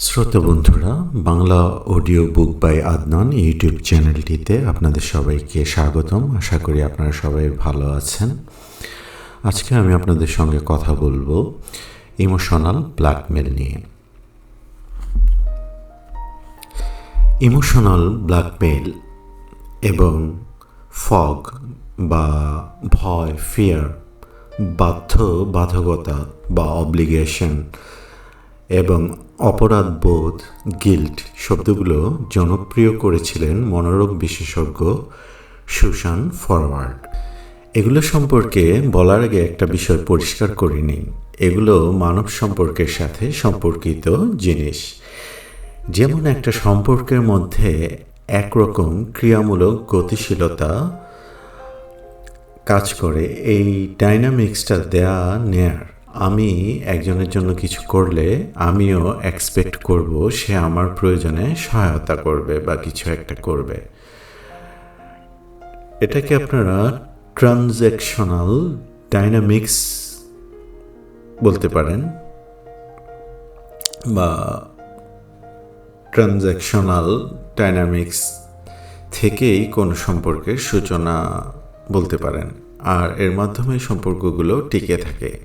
শ্রোতা বন্ধুরা, Bangla audio book by Adnan YouTube চ্যানেলটিতে আপনাদের সবাইকে স্বাগতম। আশা করি আপনারা সবাই ভালো আছেন। আজকে আমি আপনাদের সঙ্গে কথা বলব ইমোশনাল ব্ল্যাকমেল নিয়ে। ইমোশনাল ব্ল্যাকমেল এবং ফগ বা ভয় ফিয়ার বাধ্য বাধকতা বা অব্লিগেশন এবং অপরাধবোধ, গিল্ট শব্দগুলো জনপ্রিয় করেছিলেন মনোরোগ বিশেষজ্ঞ সুশান ফরওয়ার্ড। এগুলো সম্পর্কে বলার আগে একটা বিষয় পরিষ্কার করে নিই। এগুলো মানব সম্পর্কের সাথে সম্পর্কিত জিনিস। যেমন একটা সম্পর্কের মধ্যে একরকম ক্রিয়ামূলক গতিশীলতা কাজ করে, এই ডাইনামিক্সটা দেয়া নেয়ার। আমি একজনের জন্য কিছু করলে আমিও এক্সপেক্ট করব সে আমার প্রয়োজনে সহায়তা করবে বা কিছু একটা করবে। এটাকে আপনারা ট্রানজ্যাকশনাল ডাইনামিক্স বলতে পারেন বা ট্রানজ্যাকশনাল ডাইনামিক্স থেকেই কোনো সম্পর্কের সূচনা বলতে পারেন। আর এর মাধ্যমে সম্পর্কগুলো টিকে থাকে।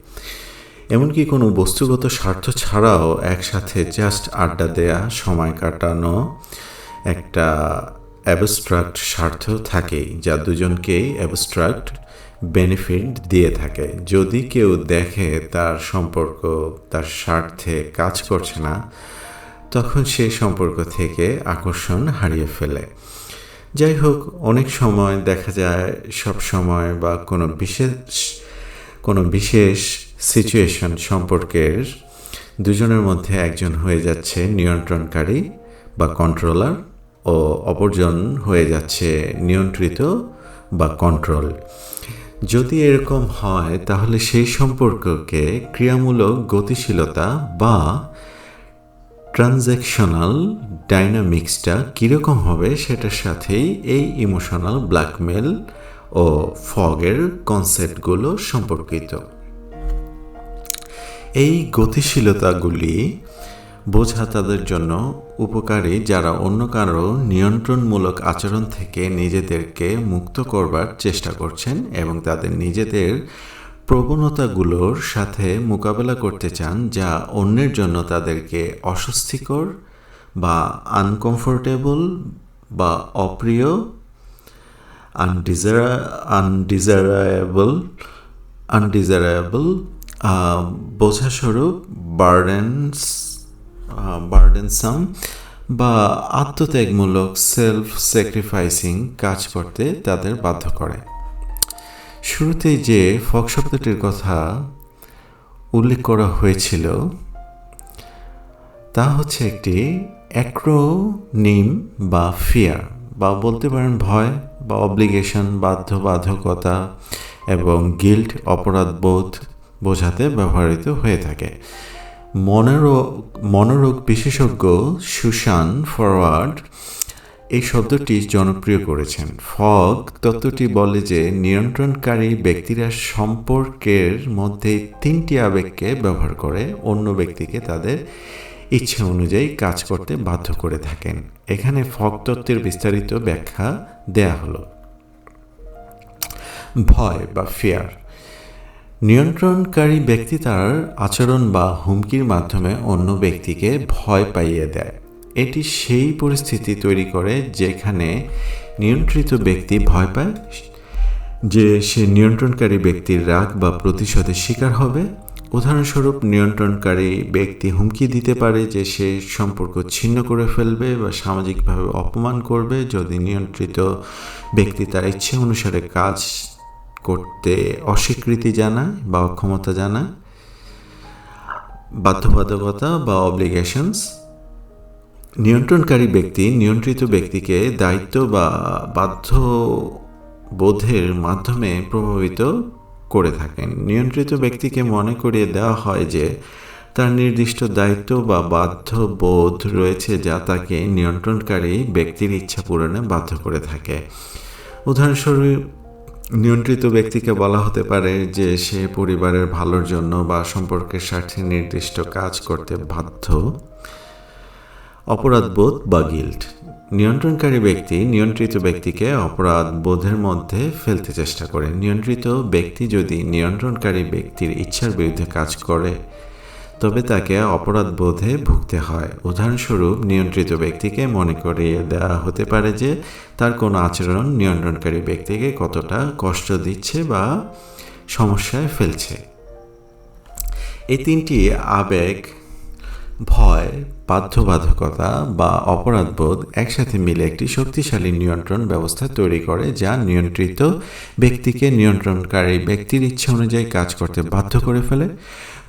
এমনকি কোনো বস্তুগত স্বার্থ ছাড়াও একসাথে জাস্ট আড্ডা দেয়া, সময় কাটানো একটা অ্যাবস্ট্রাক্ট স্বার্থ থাকেই, যা দুজনকেই অ্যাবস্ট্রাক্ট বেনিফিট দিয়ে থাকে। যদি কেউ দেখে তার সম্পর্ক, তার স্বার্থে কাজ করছে না, তখন সেই সম্পর্ক থেকে আকর্ষণ হারিয়ে ফেলে। যাই হোক, অনেক সময় দেখা যায়, সব সময় বা কোনো বিশেষ কোনো বিশেষ সিচুয়েশন সম্পর্কের দুজনের মধ্যে একজন হয়ে যাচ্ছে নিয়ন্ত্রণকারী বা কন্ট্রোলার ও অপরজন হয়ে যাচ্ছে নিয়ন্ত্রিত বা কন্ট্রোল যদি এরকম হয়, তাহলে সেই সম্পর্ককে ক্রিয়ামূলক গতিশীলতা বা ট্রানজ্যাকশনাল ডাইনামিক্সটা কীরকম হবে সেটার সাথেই এই ইমোশনাল ব্ল্যাকমেল ও ফগের কনসেপ্টগুলো সম্পর্কিত। এই গতিশীলতাগুলি বোঝা তাদের জন্য উপকারী যারা অন্য কারও নিয়ন্ত্রণমূলক আচরণ থেকে নিজেদেরকে মুক্ত করবার চেষ্টা করছেন এবং তাদের নিজেদের প্রবণতাগুলোর সাথে মোকাবেলা করতে চান যা অন্যের জন্য তাদেরকে অস্বস্তিকর বা আনকমফোর্টেবল বা অপ্রিয় আনডিজারা আনডিজারায়েবল আনডিজারায়েবল বোঝাস্বরূপ বার্ডেন্স বার্ডেনসাম বা আত্মত্যাগমূলক সেলফ স্যাক্রিফাইসিং কাজ করতে তাদের বাধ্য করে। শুরুতে যে ফক শব্দটির কথা উল্লেখ করা হয়েছিল, তা হচ্ছে একটি অ্যাক্রোনিম বা ফিয়ার বা বলতে পারেন ভয় বা অব্লিগেশন বাধ্যবাধকতা এবং গিল্ট অপরাধবোধ বোঝাতে ব্যবহৃত হয়ে থাকে। মনোরোগ মনোরোগ বিশেষজ্ঞ সুশান ফরওয়ার্ড এই শব্দটি জনপ্রিয় করেছেন। ফগ তত্ত্বটি বলে যে, নিয়ন্ত্রণকারী ব্যক্তিরা সম্পর্কের মধ্যে তিনটি আবেগকে ব্যবহার করে, অন্য ব্যক্তিকে তাদের ইচ্ছে অনুযায়ী কাজ করতে বাধ্য করে থাকেন। এখানে ফগ তত্ত্বের বিস্তারিত ব্যাখ্যা দেয়া হলো। ভয় বা ফিয়ার নিয়ন্ত্রণকারী ব্যক্তি তার আচরণ বা হুমকির মাধ্যমে অন্য ব্যক্তিকে ভয় পাইয়ে দেয়। এটি সেই পরিস্থিতি তৈরি করে যেখানে নিয়ন্ত্রিত ব্যক্তি ভয় পায়, যে সে নিয়ন্ত্রণকারী ব্যক্তির রাগ বা প্রতিশোধের শিকার হবে। উদাহরণস্বরূপ, নিয়ন্ত্রণকারী ব্যক্তি হুমকি দিতে পারে যে সে সম্পর্ক ছিন্ন করে ফেলবে বা সামাজিকভাবে অপমান করবে যদি নিয়ন্ত্রিত ব্যক্তি তার ইচ্ছে অনুসারে কাজ করতে অস্বীকৃতি জানায় বা অক্ষমতা জানায়, বাধ্যবাধকতা বা অব্লিগেশনস নিয়ন্ত্রণকারী ব্যক্তি, নিয়ন্ত্রিত ব্যক্তিকে দায়িত্ব বা বাধ্য বোধের মাধ্যমে প্রভাবিত করে থাকেন। নিয়ন্ত্রিত ব্যক্তিকে মনে করিয়ে দেওয়া হয় যে তার নির্দিষ্ট দায়িত্ব বা বাধ্য বোধ রয়েছে যা তাকে নিয়ন্ত্রণকারী ব্যক্তির ইচ্ছা পূরণে বাধ্য করে থাকে। উদাহরণস্বরূপ নিয়ন্ত্রিত ব্যক্তিকে বলা হতে পারে যে সে পরিবারের ভালোর জন্য বা সম্পর্কের স্বার্থে নির্দিষ্ট কাজ করতে বাধ্য। অপরাধবোধ বা গিল্ট নিয়ন্ত্রণকারী ব্যক্তি নিয়ন্ত্রিত ব্যক্তিকে অপরাধ বোধের মধ্যে ফেলতে চেষ্টা করে। নিয়ন্ত্রিত ব্যক্তি যদি নিয়ন্ত্রণকারী ব্যক্তির ইচ্ছার বিরুদ্ধে কাজ করে তবে তাকে অপরাধ বোধে ভুগতে হয়। উদাহরণস্বরূপ, নিয়ন্ত্রিত ব্যক্তিকে মনে করিয়ে দেওয়া হতে পারে যে তার কোনো আচরণ নিয়ন্ত্রণকারী ব্যক্তিকে কতটা কষ্ট দিচ্ছে বা সমস্যায় ফেলছে। এই তিনটি আবেগ ভয়, বাধ্যবাধকতা বা অপরাধবোধ একসাথে মিলে একটি শক্তিশালী নিয়ন্ত্রণ ব্যবস্থা তৈরি করে যা নিয়ন্ত্রিত ব্যক্তিকে নিয়ন্ত্রণকারী ব্যক্তির ইচ্ছা অনুযায়ী কাজ করতে বাধ্য করে ফেলে।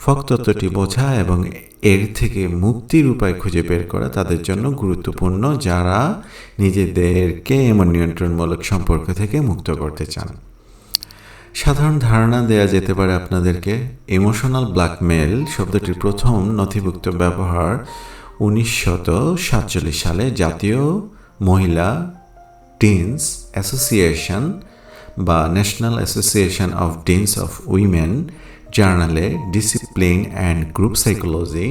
ফক্তত্বটি বোঝা এবং এর থেকে মুক্তির উপায় খুঁজে বের করা তাদের জন্য গুরুত্বপূর্ণ যারা নিজেদেরকে এমন নিয়ন্ত্রণমূলক সম্পর্ক থেকে মুক্ত করতে চান। সাধারণ ধারণা দেয়া যেতে পারে আপনাদেরকে ইমোশনাল ব্ল্যাকমেল শব্দটির প্রথম নথিভুক্ত ব্যবহার উনিশশত সাতচল্লিশ সালে জাতীয় মহিলা টিনস অ্যাসোসিয়েশন বা national association of deans of women জার্নালে ডিসিপ্লিন অ্যান্ড গ্রুপ সাইকোলজি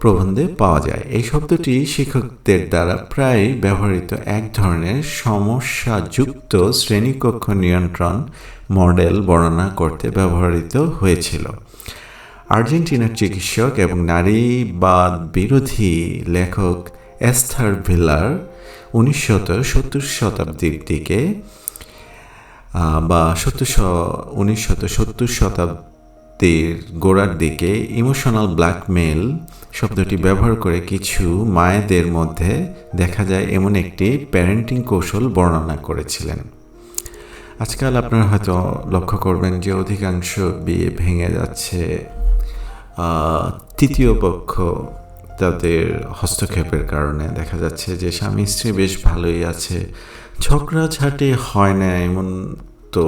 প্রবন্ধে পাওয়া যায়। এই শব্দটি শিক্ষকদের দ্বারা প্রায় ব্যবহৃত এক ধরনের সমস্যাযুক্ত শ্রেণীকক্ষ নিয়ন্ত্রণ মডেল বর্ণনা করতে ব্যবহৃত হয়েছিল। আর্জেন্টিনার চিকিৎসক এবং নারীবাদ বিরোধী লেখক এস্থার ভিলার উনিশশত সত্তর শতাব্দীর দিকে বা সত্তর উনিশশত সত্তর শতাব্দীর গোড়ার দিকে ইমোশনাল ব্ল্যাকমেল শব্দটি ব্যবহার করে কিছু মায়েদের মধ্যে দেখা যায় এমন একটি প্যারেন্টিং কৌশল বর্ণনা করেছিলেন। আজকাল আপনারা হয়তো লক্ষ্য করবেন যে অধিকাংশ বিয়ে ভেঙে যাচ্ছে। তৃতীয় পক্ষ তাদের হস্তক্ষেপের কারণে দেখা যাচ্ছে যে স্বামী স্ত্রী বেশ ভালোই আছে, ঝগড়াঝাটি হয় না এমন তো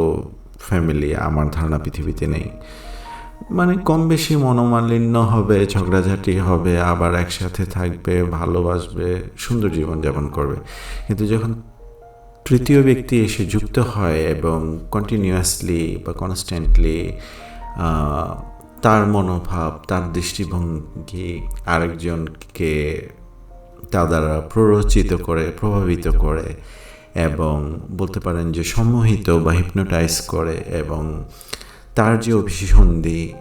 ফ্যামিলি আমার ধারণা পৃথিবীতে নেই। মানে কম বেশি মনোমালিন্য হবে, ঝগড়াঝাটি হবে, আবার একসাথে থাকবে, ভালোবাসবে, সুন্দর জীবনযাপন করবে। কিন্তু যখন তৃতীয় ব্যক্তি এসে যুক্ত হয় এবং কন্টিনিউয়াসলি বা কনস্ট্যান্টলি তার মনোভাব, তার দৃষ্টিভঙ্গি আরেকজনকে তা দ্বারা প্ররোচিত করে, প্রভাবিত করে এবং বলতে পারেন যে সম্মোহিত বা হিপনোটাইজ করে এবং তার যে অভিসন্ধি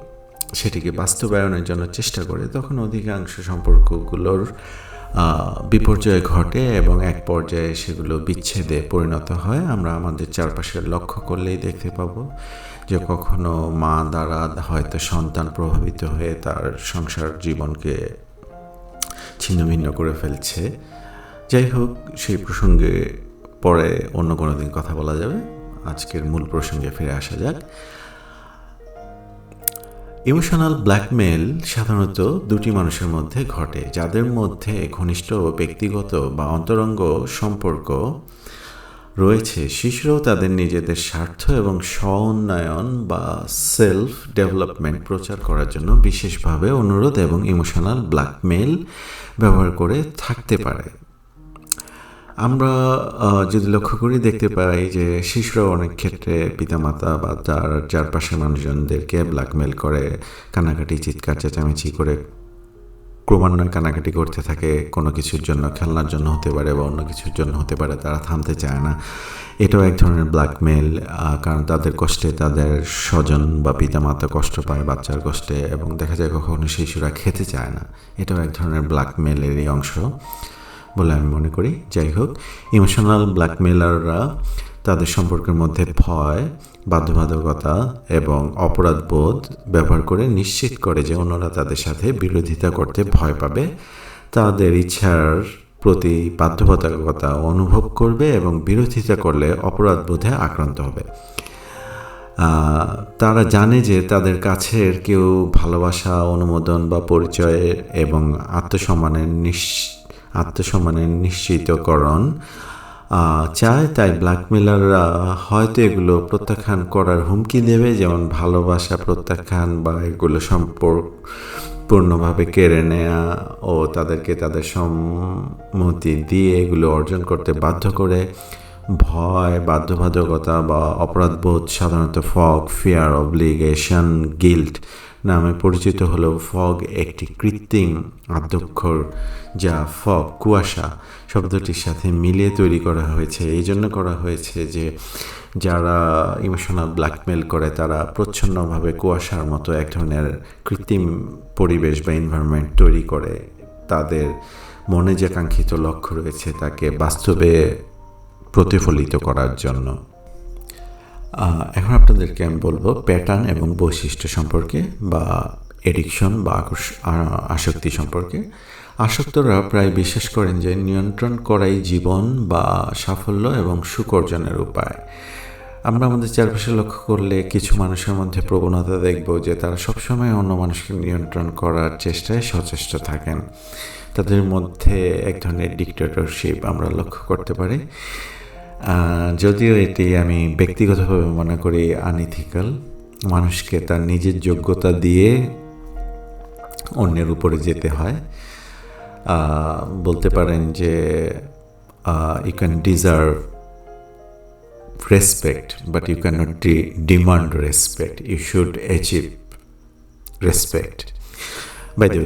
সেটিকে বাস্তবায়নের জন্য চেষ্টা করে, তখন অধিকাংশ সম্পর্কগুলোর বিপর্যয় ঘটে এবং এক পর্যায়ে সেগুলো বিচ্ছেদে পরিণত হয়। আমরা আমাদের চারপাশের লক্ষ্য করলেই দেখতে পাব যে কখনো মা দ্বারা হয়তো সন্তান প্রভাবিত হয়ে তার সংসার জীবনকে ছিন্ন ভিন্ন করে ফেলছে। যাই হোক, সেই প্রসঙ্গে পরে অন্য কোনো দিন কথা বলা যাবে। আজকের মূল প্রসঙ্গে ফিরে আসা যাক। ইমোশনাল ব্ল্যাকমেল সাধারণত দুটি মানুষের মধ্যে ঘটে, যাদের মধ্যে ঘনিষ্ঠ ব্যক্তিগত বা অন্তরঙ্গ সম্পর্ক রয়েছে। শিশুরাও তাদের নিজেদের স্বার্থ এবং স্ব উন্নয়ন বা সেলফ ডেভেলপমেন্ট প্রচার করার জন্য বিশেষভাবে অনুরোধ এবং ইমোশনাল ব্ল্যাকমেল ব্যবহার করে থাকতে পারে। আমরা যদি লক্ষ্য করি, দেখতে পাই যে শিশুরা অনেক ক্ষেত্রে পিতামাতা বা তার চারপাশের মানুষজনদেরকে ব্ল্যাকমেল করে কানাকাটি চিৎকার, চেঁচামেচি করে। ক্রমান্বয়ে কানাকাটি করতে থাকে, কোনো কিছুর জন্য খেলনার জন্য হতে পারে বা অন্য কিছুর জন্য হতে পারে, তারা থামতে চায় না। এটাও এক ধরনের ব্ল্যাকমেল কারণ তাদের কষ্টে তাদের স্বজন বা পিতামাতা কষ্ট পায়, বাচ্চার কষ্টে, এবং দেখা যায় কখনো শিশুরা খেতে চায় না। এটাও এক ধরনের ব্ল্যাকমেলেরই অংশ। বলে আমি মনে করি। যাই হোক, ইমোশনাল ব্ল্যাকমেলাররা তাদের সম্পর্কের মধ্যে ভয়, বাধ্যবাধকতা এবং অপরাধ বোধ ব্যবহার করে নিশ্চিত করে যে অন্যরা তাদের সাথে বিরোধিতা করতে ভয় পাবে। তাদের ইচ্ছার প্রতি বাধ্যবাধকতা অনুভব করবে এবং বিরোধিতা করলে অপরাধ বোধে আক্রান্ত হবে। তারা জানে যে তাদের কাছের কেউ ভালোবাসা, অনুমোদন বা পরিচয় এবং আত্মসম্মানের নিশ্চিত আত্মসম্মানের নিশ্চিতকরণ চায় তাই ব্ল্যাকমেলাররা হয়তো এগুলো প্রত্যাখ্যান করার হুমকি দেবে, যেমন ভালোবাসা প্রত্যাখ্যান বা এগুলো সম্পর্ক পূর্ণভাবে কেড়ে নেয়া ও তাদেরকে তাদের সম্মতি দিয়ে এগুলো অর্জন করতে বাধ্য করে। ভয়, বাধ্যবাধকতা বা অপরাধবোধ সাধারণত ফগ ফিয়ার অবলিগেশন গিল্ট নামে পরিচিত হলেও ফগ একটি কৃত্রিম আদ্যক্ষর, যা ফগ কুয়াশা শব্দটির সাথে মিলিয়ে তৈরি করা হয়েছে। এই জন্য করা হয়েছে যে যারা ইমোশনাল ব্ল্যাকমেল করে, তারা প্রচ্ছন্নভাবে কুয়াশার মতো এক ধরনের কৃত্রিম পরিবেশ বা এনভায়রনমেন্ট তৈরি করে। তাদের মনে যে কাঙ্ক্ষিত লক্ষ্য রয়েছে, তাকে বাস্তবে প্রতিফলিত করার জন্য। এখন আপনাদেরকে আমি বলব প্যাটার্ন এবং বৈশিষ্ট্য সম্পর্কে বা এডিকশন বা আসক্তি সম্পর্কে। আসক্তরা প্রায় বিশ্বাস করেন যে নিয়ন্ত্রণ করাই জীবন বা সাফল্য এবং সুকর্জনের উপায়। আমরা আমাদের চারপাশে লক্ষ্য করলে কিছু মানুষের মধ্যে প্রবণতা দেখব যে তারা সবসময় অন্য মানুষকে নিয়ন্ত্রণ করার চেষ্টায় সচেষ্ট থাকেন। তাদের মধ্যে এক ধরনের ডিক্টেটরশিপ আমরা লক্ষ্য করতে পারি। যদিও এটি আমি ব্যক্তিগতভাবে মনে করি আনইথিক্যাল মানুষকে তার নিজের যোগ্যতা দিয়ে অন্যের উপরে যেতে হয়। বলতে পারেন যে you can deserve respect but you can not demand respect you should achieve respect by the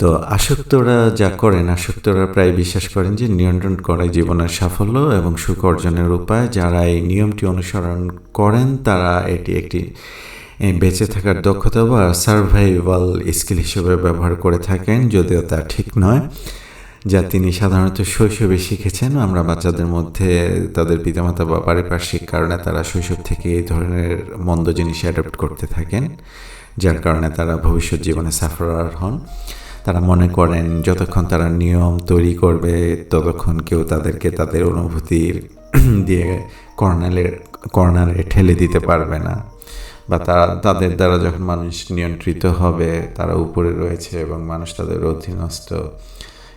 তো আসক্তরা যা করেন, আসক্তরা প্রায় বিশ্বাস করেন যে নিয়ন্ত্রণ করাই জীবনের সাফল্য এবং সুখ অর্জনের উপায়। যারা এই নিয়মটি অনুসরণ করেন, তারা এটি একটি বেঁচে থাকার দক্ষতা বা সার্ভাইভাল স্কিল হিসেবে ব্যবহার করে থাকেন, যদিও তা ঠিক নয়। যা তিনি সাধারণত শৈশবে শিখেছেন। আমরা বাচ্চাদের মধ্যে তাদের পিতামাতা বা পারিপার্শ্বিক কারণে তারা শৈশব থেকে এই ধরনের মন্দ জিনিস অ্যাডপ্ট করতে থাকেন, যার কারণে তারা ভবিষ্যৎ জীবনে সাফারার হন। তারা মনে করেন, যতক্ষণ তারা নিয়ম তৈরি করবে, ততক্ষণ কেউ তাদেরকে তাদের অনুভূতির দিয়ে কর্নালের কর্নারে ঠেলে দিতে পারবে না। বা তারা, তাদের দ্বারা যখন মানুষ নিয়ন্ত্রিত হবে, তারা উপরে রয়েছে এবং মানুষ তাদের অধীনস্থ,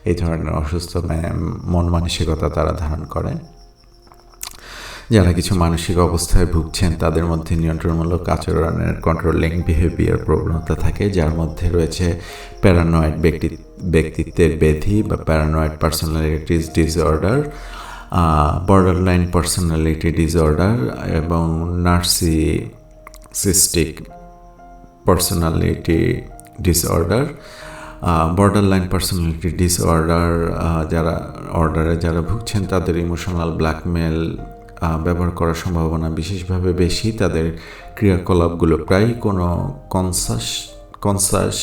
এই ধরনের অসুস্থ মন মানসিকতা তারা ধারণ করে। যারা কিছু মানসিক অবস্থায় ভুগছেন, তাদের মধ্যে নিয়ন্ত্রণমূলক আচরণের কন্ট্রোলিং বিহেভিয়ার প্রবণতা থাকে, যার মধ্যে রয়েছে প্যারানয়েড ব্যক্তি, ব্যক্তিত্বের ব্যাধি বা paranoid personalities disorder borderline personality disorder এবং narcissistic personality disorder borderline personality disorder যারা অর্ডারে যারা ভুগছেন, তাদের ইমোশনাল ব্ল্যাকমেল ব্যবহার করার সম্ভাবনা বিশেষভাবে বেশি। তাদের ক্রিয়াকলাপগুলো প্রায় কোনো কনসাস কনসাস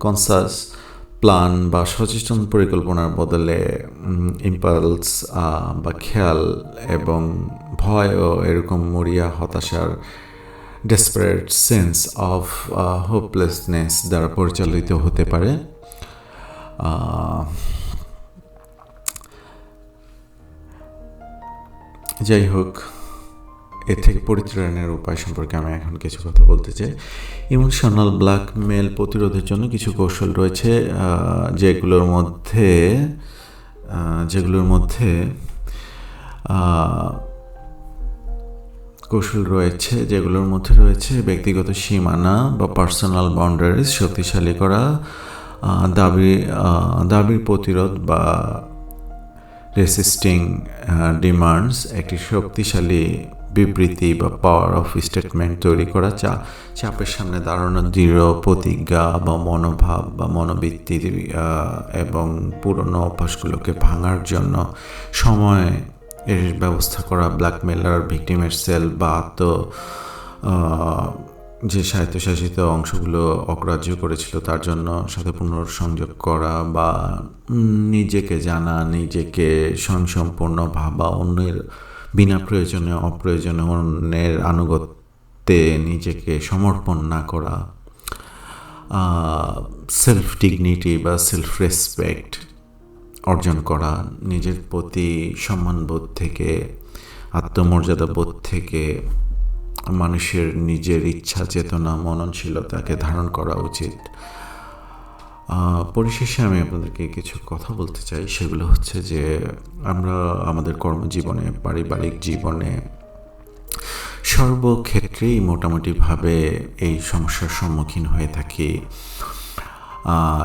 কনসাস প্ল্যান বা সচেতন পরিকল্পনার বদলে ইম্পালস বা খেয়াল এবং ভয় ও এরকম মরিয়া, হতাশার ডেসপারেট সেন্স অফ হোপলেসনেস দ্বারা পরিচালিত হতে পারে। যাই হোক এর থেকে পরিত্রাণের উপায় সম্পর্কে আমি এখন কিছু কথা বলতে চাই। ইমোশনাল ব্ল্যাকমেল প্রতিরোধের জন্য কিছু কৌশল রয়েছে যেগুলোর মধ্যে যেগুলোর মধ্যে কৌশল রয়েছে, যেগুলোর মধ্যে রয়েছে ব্যক্তিগত সীমানা বা পার্সোনাল বাউন্ডারিজ শক্তিশালী করা দাবি দাবির প্রতিরোধ বা রেসিস্টিং ডিমান্ডস একটি শক্তিশালী বিবৃতি বা পাওয়ার অফ স্টেটমেন্ট তৈরি করা চা চাপের সামনে দাঁড়ানো দৃঢ় প্রতিজ্ঞা বা মনোভাব বা মনোবৃত্তি এবং পুরনো অভ্যাসগুলোকে ভাঙার জন্য সময় এর ব্যবস্থা করা ব্ল্যাকমেলার ভিকটিমের সেল বা আত্ম যে স্বায়ত্তশাসিত অংশগুলো অগ্রাহ্য করেছিল, তার জন্য সাথে পুনর্সংযোগ করা বা নিজেকে জানা, নিজেকে স্বয়ংসম্পূর্ণ ভাবা, অন্যের বিনা প্রয়োজনে, অপ্রয়োজনে অন্যের আনুগত্যে নিজেকে সমর্পণ না করা সেলফ ডিগনিটি বা সেলফ রেসপেক্ট অর্জন করা, নিজের প্রতি সম্মানবোধ থেকে আত্মমর্যাদা বোধ থেকে মানুষের নিজের ইচ্ছা, চেতনা, মননশীলতাকে ধারণ করা উচিত। পরিশেষে আমি আপনাদেরকে কিছু কথা বলতে চাই। সেগুলো হচ্ছে যে, আমরা আমাদের কর্মজীবনে, পারিবারিক জীবনে সর্বক্ষেত্রেই মোটামুটিভাবে এই সমস্যার সম্মুখীন হয়ে থাকি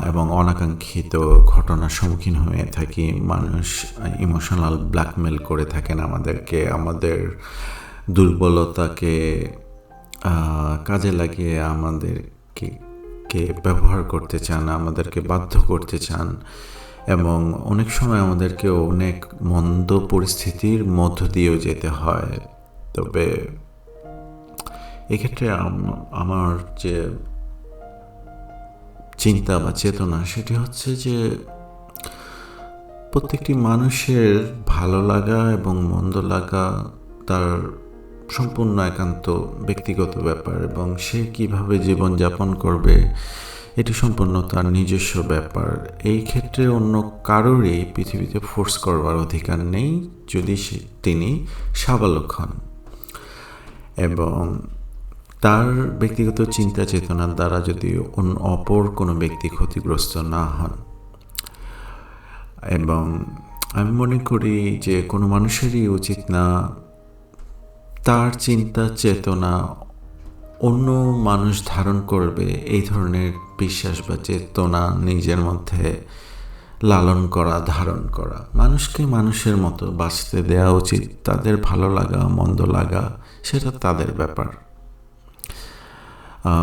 এবং অনাকাঙ্ক্ষিত ঘটনার সম্মুখীন হয়ে থাকি। মানুষ ইমোশনাল ব্ল্যাকমেল করে থাকেন আমাদেরকে, আমাদের দুর্বলতাকে কাজে লাগিয়ে আমাদেরকে, কে ব্যবহার করতে চান, আমাদেরকে বাধ্য করতে চান এবং অনেক সময় আমাদেরকে অনেক মন্দ পরিস্থিতির মধ্য দিয়েও যেতে হয়। তবে এক্ষেত্রে আমার যে চিন্তা বা চেতনা সেটি হচ্ছে যে প্রত্যেকটি মানুষের ভালো লাগা এবং মন্দ লাগা তার সম্পূর্ণ একান্ত ব্যক্তিগত ব্যাপার এবং সে কীভাবে জীবনযাপন করবে, এটি সম্পূর্ণ তার নিজস্ব ব্যাপার। এই ক্ষেত্রে অন্য কারোরই পৃথিবীতে ফোর্স করবার অধিকার নেই যদি সে, তিনি সাবালক হন। এবং তার ব্যক্তিগত চিন্তা চেতনার দ্বারা যদি অন্য অপর কোনো ব্যক্তি ক্ষতিগ্রস্ত না হন। এবং আমি মনে করি যে কোনো মানুষেরই উচিত না তার চিন্তা চেতনা অন্য মানুষ ধারণ করবে এই ধরনের বিশ্বাস বা চেতনা নিজের মধ্যে লালন করা, ধারণ করা। মানুষকে মানুষের মতো বাঁচতে দেওয়া উচিত। তাদের ভালো লাগা, মন্দ লাগা, সেটা তাদের ব্যাপার।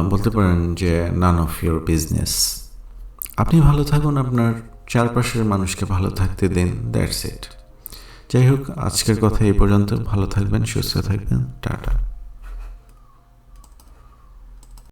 বলতে পারেন যে নান অফ ইউর বিজনেস আপনি ভালো থাকুন, আপনার চারপাশের মানুষকে ভালো থাকতে দিন দ্যাটস ইট যাই হোক আজকের কথা এই পর্যন্ত। ভালো থাকবেন সুস্থ থাকবেন। টাটা।